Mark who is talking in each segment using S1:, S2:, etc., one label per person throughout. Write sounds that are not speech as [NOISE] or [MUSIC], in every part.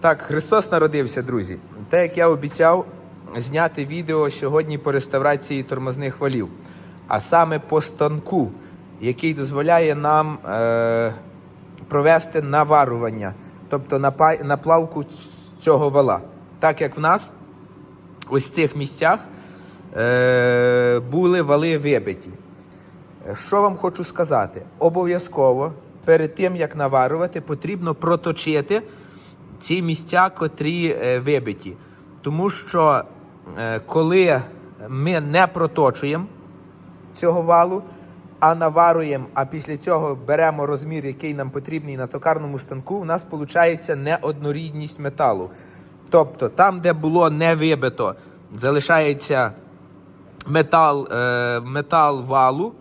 S1: Так, Христос народився, друзі. Те, як я обіцяв зняти відео сьогодні по реставрації тормозних валів, а саме по станку, який дозволяє нам е, провести наварування, тобто наплавку цього вала. Так як в нас ось в цих місцях е, були вали вибиті. Що вам хочу сказати? Обов'язково перед тим, як наварювати, потрібно проточити ці місця, котрі е, вибиті. Тому що е, коли ми не проточуємо цього валу, а наварюємо, а після цього беремо розмір, який нам потрібний на токарному станку, у нас виходить неоднорідність металу. Тобто, там, де було не вибито, залишається метал, е, метал валу,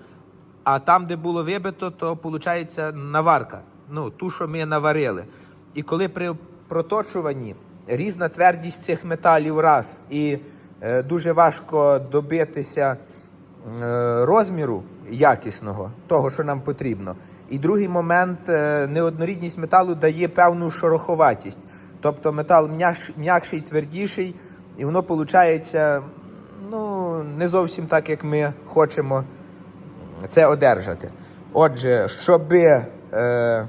S1: а там, де було вибито, то виходить наварка. Ну, ту, що ми наварили. І коли при проточуванні різна твердість цих металів раз, і е, дуже важко добитися е, розміру якісного, того, що нам потрібно. І другий момент, е, неоднорідність металу дає певну шороховатість. Тобто метал м'якший, твердіший, і воно виходить ну, не зовсім так, як ми хочемо це одержати. Отже, щоб е,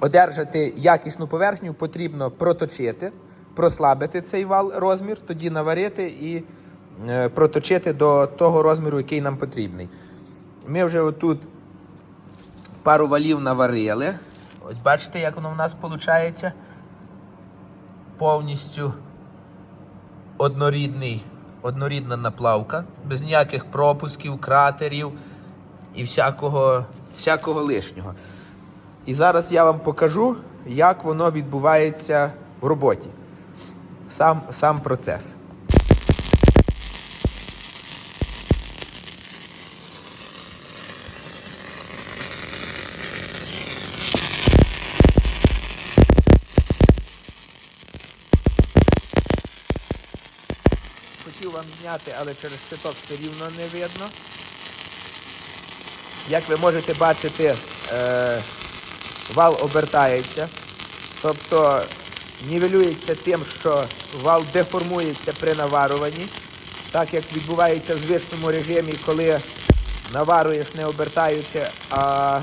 S1: одержати якісну поверхню, потрібно проточити, прослабити цей вал розмір, тоді наварити і е, проточити до того розміру, який нам потрібний. Ми вже отут пару валів наварили. Ось бачите, як воно в нас виходить. Повністю однорідний, однорідна наплавка, без ніяких пропусків, кратерів і всякого, всякого лишнього. І зараз я вам покажу, як воно відбувається в роботі. Сам, сам процес. Хотів вам зняти, але через щиток все рівно не видно. Як ви можете бачити, е, обертається, тобто нівелюється тим, що вал деформується при наваруванні, так як відбувається в звичному режимі, коли наваруєш не обертаючи, а,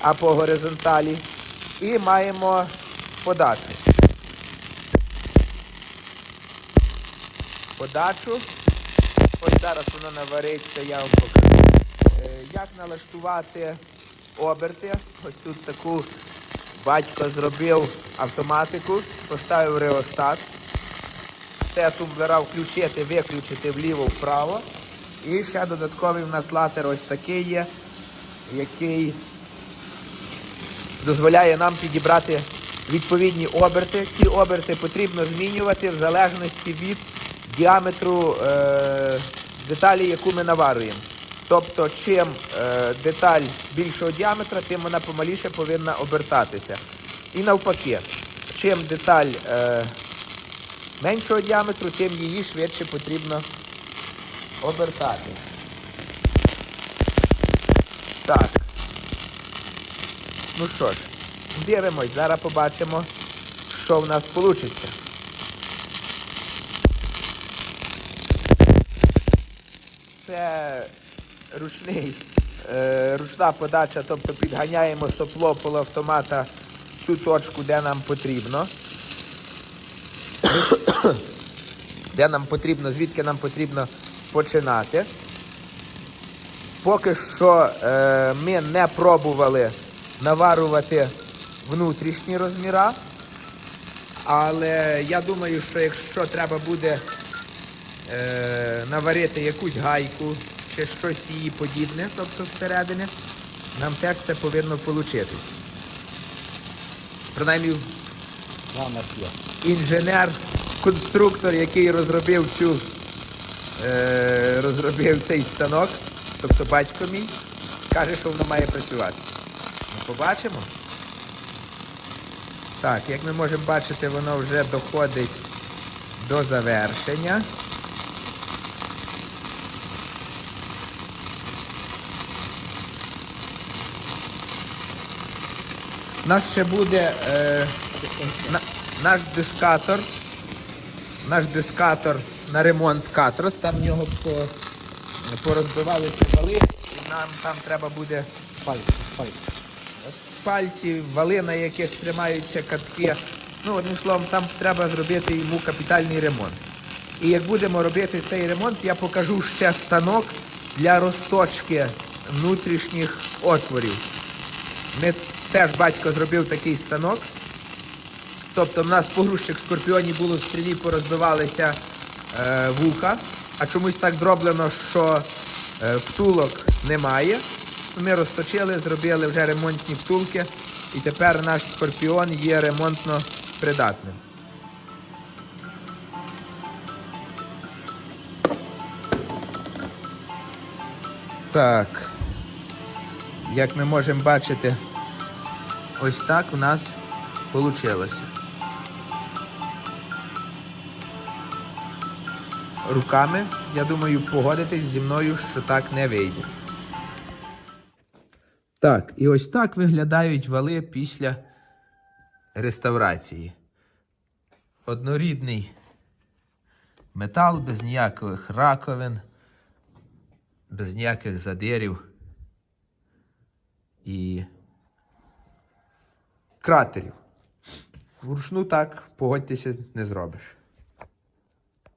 S1: а по горизонталі. І маємо подачу. Подачу. Ось зараз воно навариться, я вам покажу. Е, Як налаштувати оберти? Ось тут таку батько зробив автоматику, поставив реостат. Це вбирав включити, виключити вліво-вправо. І ще додатковий в нас лазер ось такий є, який дозволяє нам підібрати відповідні оберти. Ці оберти потрібно змінювати в залежності від діаметру е, деталі, яку ми наварюємо. Тобто, чим е, деталь більшого діаметра, тим вона помаліше повинна обертатися. І навпаки, чим деталь е, меншого діаметру, тим її швидше потрібно обертати. Так. Ну що ж, дивимось, зараз побачимо, що в нас вийде. Це ручний, е, ручна подача, тобто підганяємо сопло полуавтомата в ту точку, де нам потрібно. [COUGHS] де нам потрібно, звідки нам потрібно починати. Поки що е, ми не пробували наварювати внутрішні розміра, але я думаю, що якщо треба буде е, наварити якусь гайку чи щось її подібне, тобто всередині, нам теж це повинно вийти. Принаймні,
S2: Да, у нас є.
S1: інженер, конструктор, який розробив цю е, розробив цей станок, тобто батько мій, каже, що воно має працювати. Ну, побачимо. Так, як ми можемо бачити, воно вже доходить до завершення. У нас ще буде. Е, на, наш дискатор. Наш дискатор на ремонт катрос. Там в нього по, порозбивалися вали, і нам там треба буде
S2: Пальці, пальці.
S1: пальці, вали, на яких тримаються катки. Ну, одним словом, там треба зробити йому капітальний ремонт. І як будемо робити цей ремонт, я покажу ще станок для розточки внутрішніх отворів. Ми теж батько зробив такий станок. Тобто в нас погрузчик скорпіоні було в стрілі, порозбивалися е, вуха, а чомусь так зроблено, що е, втулок немає. Ми розточили, зробили вже ремонтні втулки, і тепер наш скорпіон є ремонтно придатним. Так. Як ми можемо бачити, ось так у нас вийшло. Руками, я думаю, погодитись зі мною, що так не вийде. Так, і ось так виглядають вали після реставрації. Однорідний метал без ніяких раковин, без ніяких задирів і кратерів. Вручну так, погодьтеся, не зробиш.